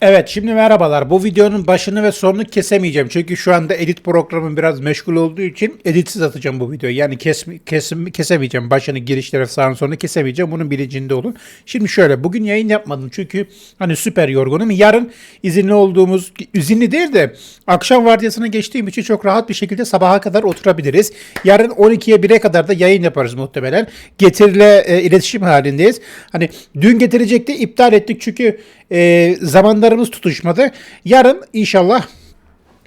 Evet şimdi merhabalar. Bu videonun başını ve sonunu kesemeyeceğim. Çünkü şu anda edit programım biraz meşgul olduğu için editsiz atacağım bu videoyu. Yani kes, kesim, kesemeyeceğim. Başını, girişleri, sağını sonunu kesemeyeceğim. Bunun bilincinde olun. Şimdi şöyle bugün yayın yapmadım. Çünkü hani süper yorgunum. Yarın izinli olduğumuz, izinli değil de akşam vardiyasına geçtiğim için çok rahat bir şekilde sabaha kadar oturabiliriz. Yarın 12'ye 1'e kadar da yayın yaparız muhtemelen. Getirile e, iletişim halindeyiz. Hani dün getirecekti iptal ettik çünkü e, zamanlarımız tutuşmadı. Yarın inşallah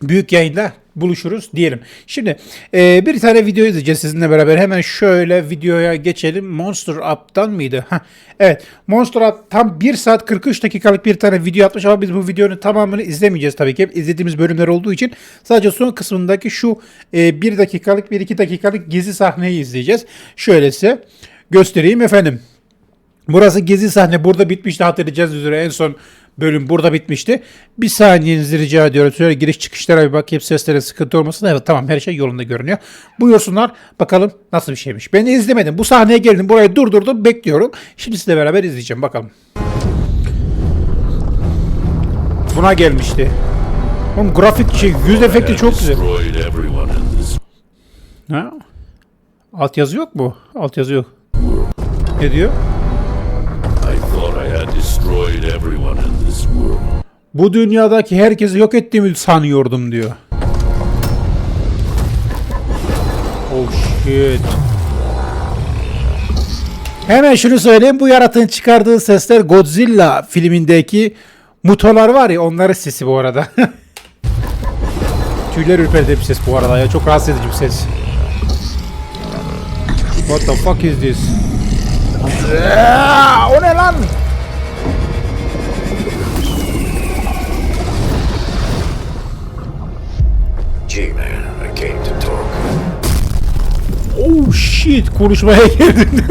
büyük yayında buluşuruz diyelim. Şimdi e, bir tane video izleyeceğiz sizinle beraber. Hemen şöyle videoya geçelim. Monster Up'tan mıydı? Heh, evet. Monster Up tam 1 saat 43 dakikalık bir tane video atmış ama biz bu videonun tamamını izlemeyeceğiz tabii ki. Hep izlediğimiz bölümler olduğu için sadece son kısmındaki şu e, 1 dakikalık 1-2 dakikalık gizli sahneyi izleyeceğiz. Şöyle size göstereyim efendim. Burası gezi sahne. Burada bitmişti hatırlayacağız üzere en son bölüm burada bitmişti. Bir saniyenizi rica ediyorum. Şöyle giriş çıkışlara bir bakayım seslere sıkıntı olmasın. Evet tamam her şey yolunda görünüyor. Buyursunlar bakalım nasıl bir şeymiş. Ben izlemedim. Bu sahneye geldim. Burayı durdurdum bekliyorum. Şimdi sizle beraber izleyeceğim bakalım. Buna gelmişti. Oğlum grafik şey yüz efekti çok güzel. Ha? Alt yazı yok mu? Alt yazı yok. Ne diyor? Destroyed everyone in this world. Bu dünyadaki herkesi yok ettiğimi sanıyordum diyor. Oh shit. Hemen şunu söyleyeyim. Bu yaratığın çıkardığı sesler Godzilla filmindeki mutolar var ya onların sesi bu arada. Tüyler ürperdi bir ses bu arada ya. Çok rahatsız edici bir ses. What the fuck is this? O ne lan? G-Man, I came to talk. Oh shit konuşmaya girdim.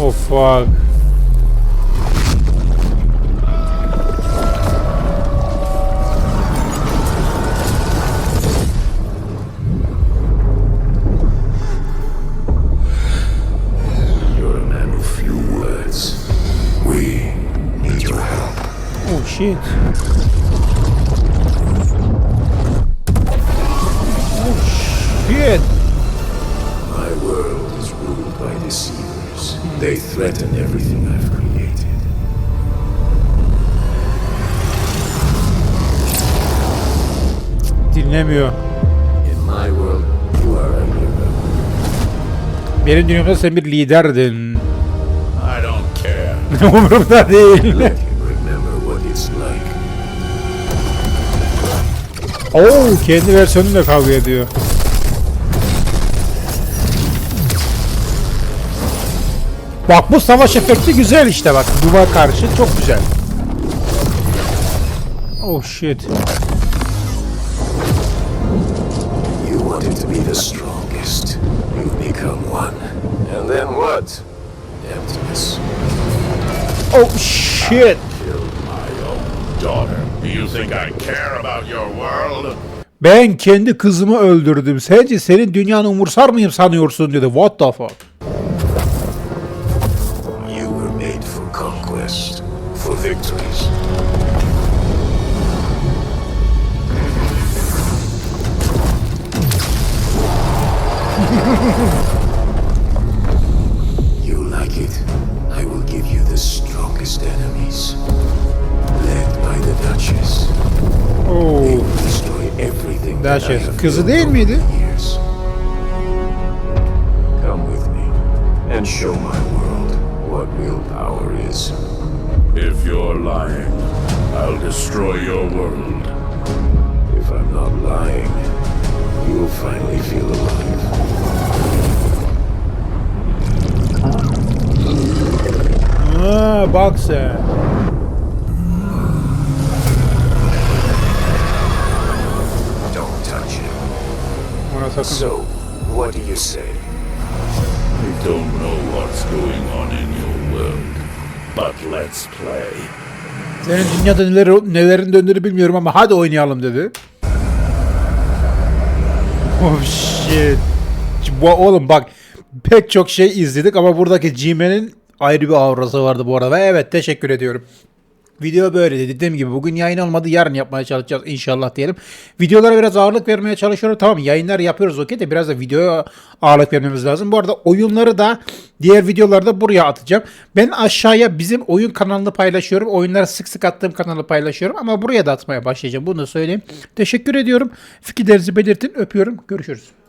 oh fuck. Shit. Oh shit. My world is ruled by deceivers. They threaten everything I've created. Dinlemiyor. In my world, you are a hero. Benim dünyamda sen bir liderdin. I don't care. Umurumda değil. Oo kendi versiyonuyla kavga ediyor. Bak bu savaş efekti güzel işte bak. Duvar karşı çok güzel. Oh shit. You wanted to be the strongest. You've become one. And then what? Emptiness. Oh shit. Killed my own daughter. Do you think I care about your world? Ben kendi kızımı öldürdüm. Sence senin dünyanı umursar mıyım sanıyorsun dedi. What the fuck? You were made for conquest, for victories. you like it? I will give you the strongest enemies. Everything that I Duchess. have Kızı built değil miydi? Come with me and show my world what real power is. If you're lying, I'll destroy your world. If I'm not lying, you'll finally feel alive. Ha, bak sen. Ona sakın. So, what do you say? I don't know what's going on in your world, but let's play. Senin dünyada neler, nelerin döndüğünü bilmiyorum ama hadi oynayalım dedi. Oh shit. Bu, oğlum bak pek çok şey izledik ama buradaki G-Man'in ayrı bir aurası vardı bu arada. Ve evet teşekkür ediyorum. Video böyle dediğim gibi bugün yayın olmadı yarın yapmaya çalışacağız inşallah diyelim. Videolara biraz ağırlık vermeye çalışıyorum. Tamam yayınlar yapıyoruz okey de biraz da videoya ağırlık vermemiz lazım. Bu arada oyunları da diğer videolarda buraya atacağım. Ben aşağıya bizim oyun kanalını paylaşıyorum. Oyunları sık sık attığım kanalı paylaşıyorum ama buraya da atmaya başlayacağım. Bunu da söyleyeyim. Teşekkür ediyorum. Fikirlerinizi belirtin. Öpüyorum. Görüşürüz.